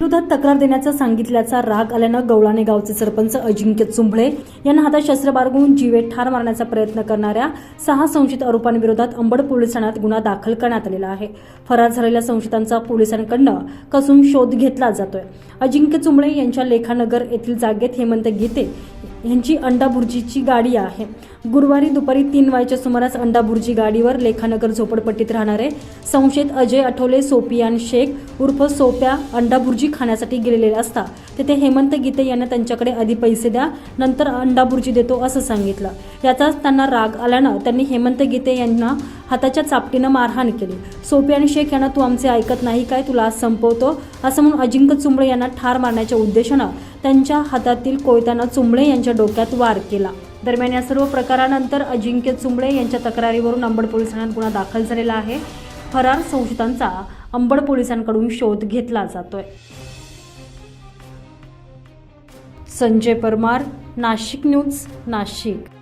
विरोधात तक्रार देण्याचा सांगितल्याचा राग आल्यानं गवळाणे गावचे सरपंच अजिंक्य चुंबळे यांना हातात शस्त्र बाळगून जीवे ठार मारण्याचा प्रयत्न करणाऱ्या सहा संशयित आरोपांविरोधात अंबड पोलीस ठाण्यात गुन्हा दाखल करण्यात आलेला आहे. फरार झालेल्या संशयितांचा पोलिसांकडनं कसून शोध घेतला जातोय. अजिंक्य चुंबळे यांच्या लेखानगर येथील जागेत हेमंत गीते यांची अंडाभुर्जीची गाडी आहे. गुरुवारी दुपारी तीन वायच्या सुमारास अंडाभुर्जी गाडीवर लेखानगर झोपडपट्टीत राहणारे संशयित अजय आठवले सोपियान शेख उर्फ सोप्या अंडाभुर्जी खाण्यासाठी गेलेले असता. तेथे हेमंत गीते यांना त्यांच्याकडे आधी पैसे द्या नंतर अंडाभुर्जी देतो असं सांगितलं. याचाच त्यांना राग आल्यानं त्यांनी हेमंत गीते यांना हाताच्या चापटीनं मारहाण केली. सोपियान शेख यांना तू आमचे ऐकत नाही काय? तुला आज संपवतो. असं म्हणून अजिंक्य चुंबळे यांना ठार मारण्याच्या उद्देशानं त्यांच्या हातातील कोयत्यानं चुंबळे यांच्या डोक्यात वार केला. दरम्यान या सर्व प्रकारानंतर अजिंक्य चुंबळे यांच्या तक्रारीवरून अंबड पोलीस ठाण्यात गुन्हा दाखल झालेला आहे. फरार संशयितांचा अंबड पोलिसांकडून शोध घेतला जातोय. संजय परमार नाशिक न्यूज नाशिक.